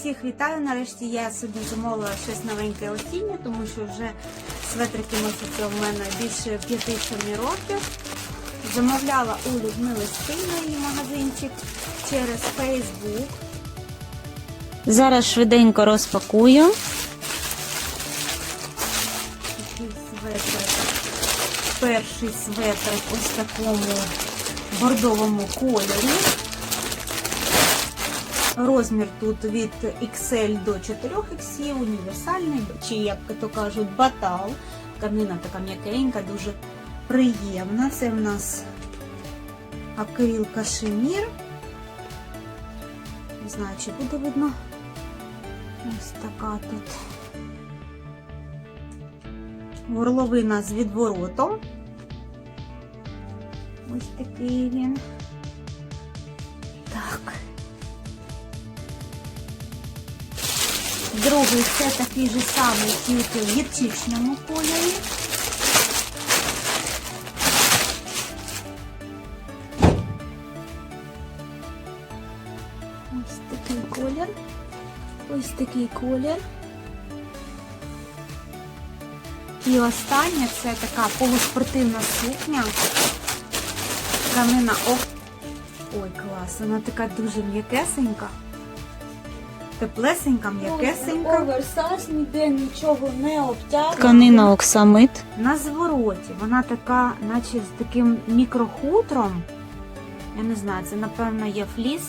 Всіх вітаю. Нарешті я собі замовила щось новеньке осіннє, тому що вже светрики носяться у мене більше 5-7 років. Замовляла у Людмили Стильної магазинчик через Facebook. Зараз швиденько розпакую. Перший светрик ось такому бордовому кольорі. Розмір тут від XL до 4XL, універсальний, чи як то кажуть, батал. Тканина така м'якенька, дуже приємна. Це в нас акрил кашемір. Не знаю, чи буде видно. Ось така тут. Горловина з відворотом. Ось такий він. Так. Другий це такий же самий, тільки в гірчичному кольорі. Ось такий колір. Ось такий колір. І останнє це така полуспортивна сукня. Тканина ок. Ой, клас, вона така дуже м'якесенька. Теплесенька, м'якесенька. Оверсайз, ніде нічого не обтягує. Тканина оксамит. На звороті вона така, наче з таким мікрохутром. Я не знаю, це напевно є фліс.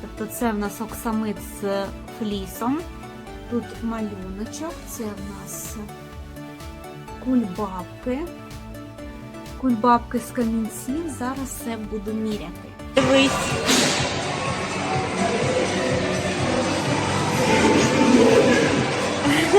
Тобто це в нас оксамит з флісом. Тут малюночок, це в нас кульбабки. Кульбабки з камінців. Зараз все буду міряти. Дивись.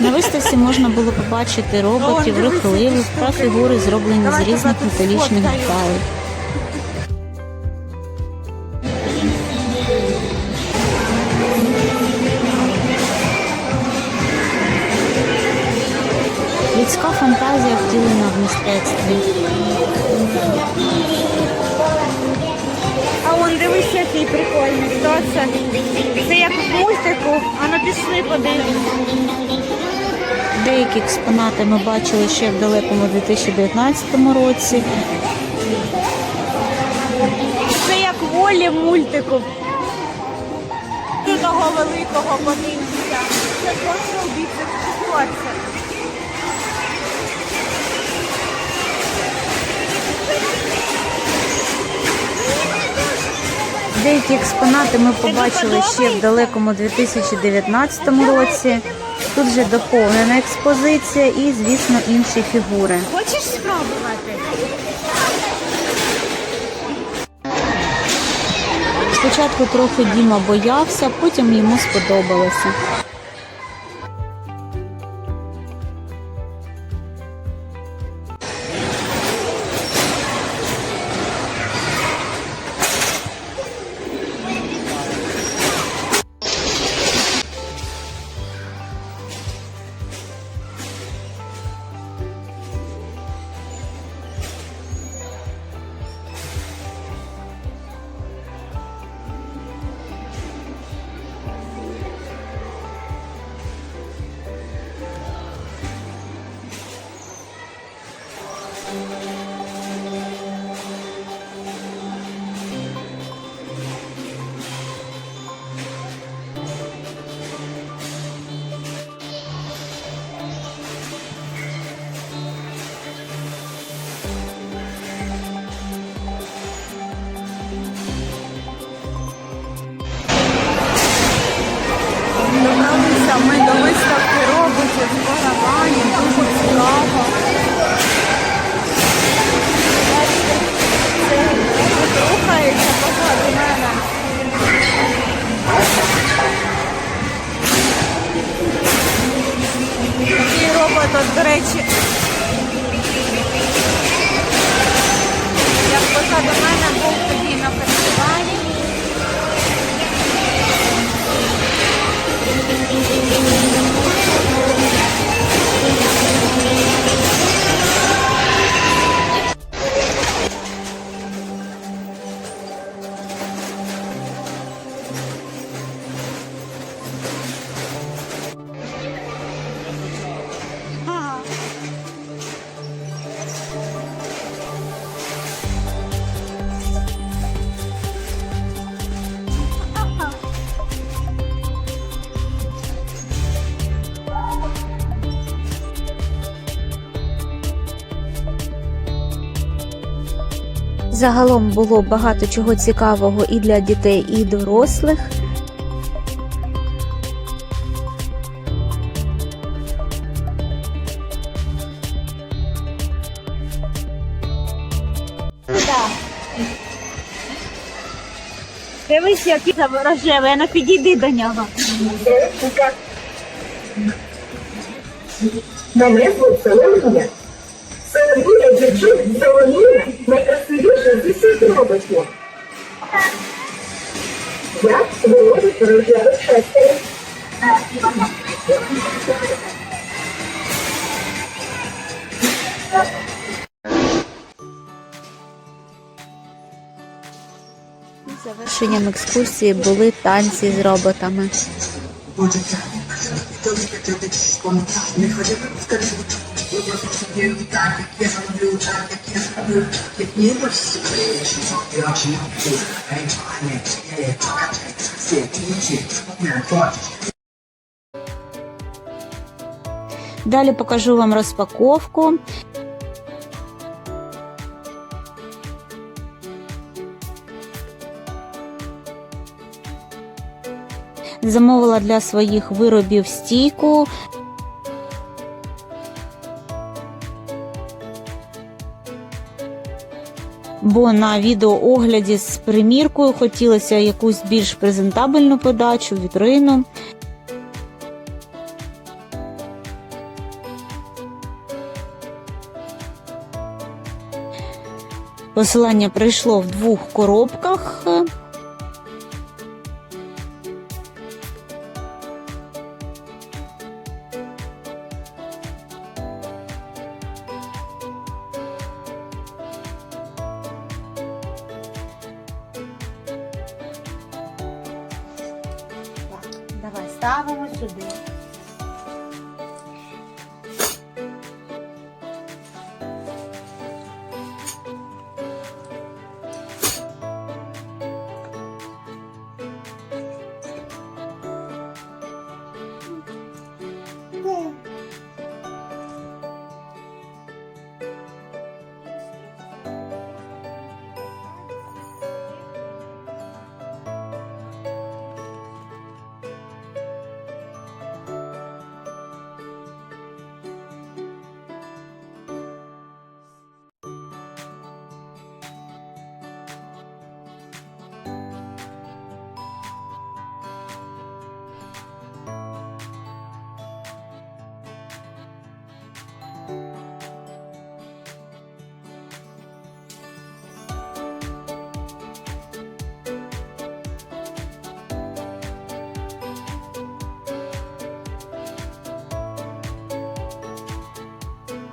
На виставці можна було побачити роботів, рухливих та фігури, зроблені з різних металічних деталей. Людська фантазія втілена в мистецтві. Який прикольний. Хто це? Це як в мультику, а ну пішли подивимось. Деякі експонати ми бачили ще в далекому 2019 році. Це як волі мультику. До того великого подивимося. Це просто обіцяв, що Деякі експонати ми побачили ще в далекому 2019 році. Тут вже доповнена експозиція і, звісно, інші фігури. Хочеш спробувати? Спочатку трохи Діма боявся, потім йому сподобалося. Загалом було багато чого цікавого і для дітей, і дорослих. Дивись, який там рожевий, ну підійди до нього. Мене звуть Соломія. Соломія дівчинка Соломія Завершенням екскурсії були танці з роботами. только критичному. Не хотіли б сказати, ви просто не так, як я роблю, так, як я роблю, як не можете прийти, я чи не можу, я не можу, я не можу, я не Далее покажу вам распаковку. Замовила для своїх виробів стійку. Бо на відеоогляді з приміркою хотілося якусь більш презентабельну подачу, вітрину. Посилання прийшло в двох коробках. Ставимо сюди.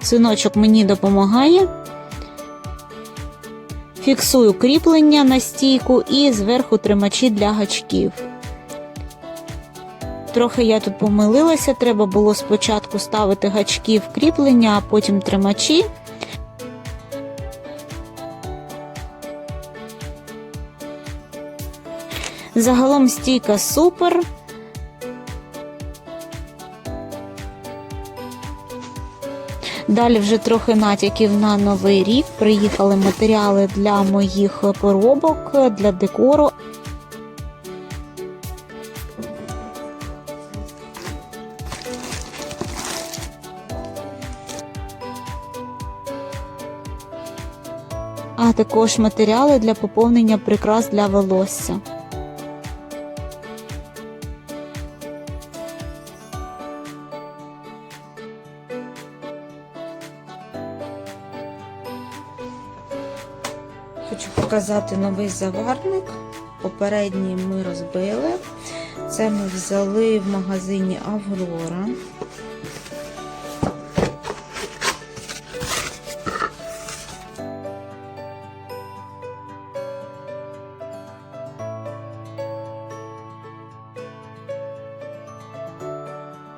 Синочок мені допомагає. Фіксую кріплення на стійку і зверху тримачі для гачків. Трохи я тут помилилася, треба було спочатку ставити гачки в кріплення, а потім тримачі. Загалом стійка супер. Далі вже трохи натяків на новий рік. Приїхали матеріали для моїх поробок, для декору. А також матеріали для поповнення прикрас для волосся. Показати новий заварник. Попередній ми розбили. Це ми взяли в магазині Аврора.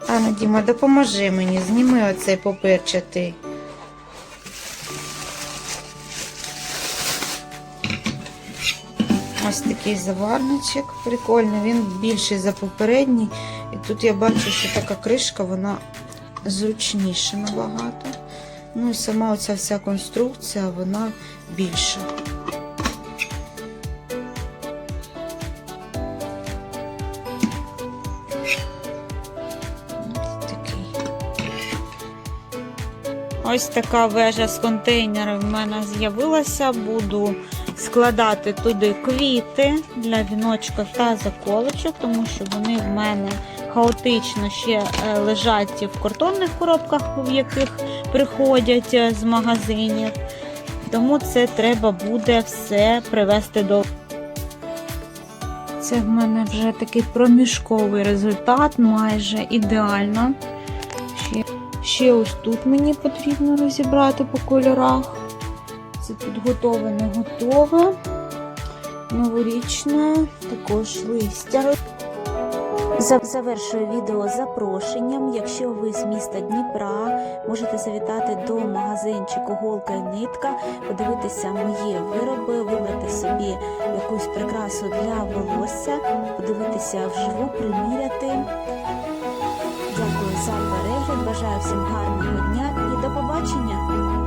Анна Діма, допоможи мені, зніми оцей поперчатий. Ось такий заварничок прикольний, він більший за попередній. І тут я бачу, що така кришка, вона зручніша набагато. Ну і сама оця вся конструкція, вона більша. Ось така вежа з контейнерів в мене з'явилася. Буду складати туди квіти для віночка та заколочок, тому що вони в мене хаотично ще е, лежать в картонних коробках, в яких приходять е, з магазинів. Тому це треба буде все привести до. Це в мене вже такий проміжковий результат, майже ідеально. Ще, ще ось тут мені потрібно розібрати по кольорах. Готове, не готове. Також листя. Завершую відео запрошенням. Якщо ви з міста Дніпра, можете завітати до магазинчику Голка і нитка, подивитися мої вироби, вибрати собі якусь прикрасу для волосся, подивитися вживу, приміряти. Дякую за перегляд. Бажаю всім гарного дня і до побачення!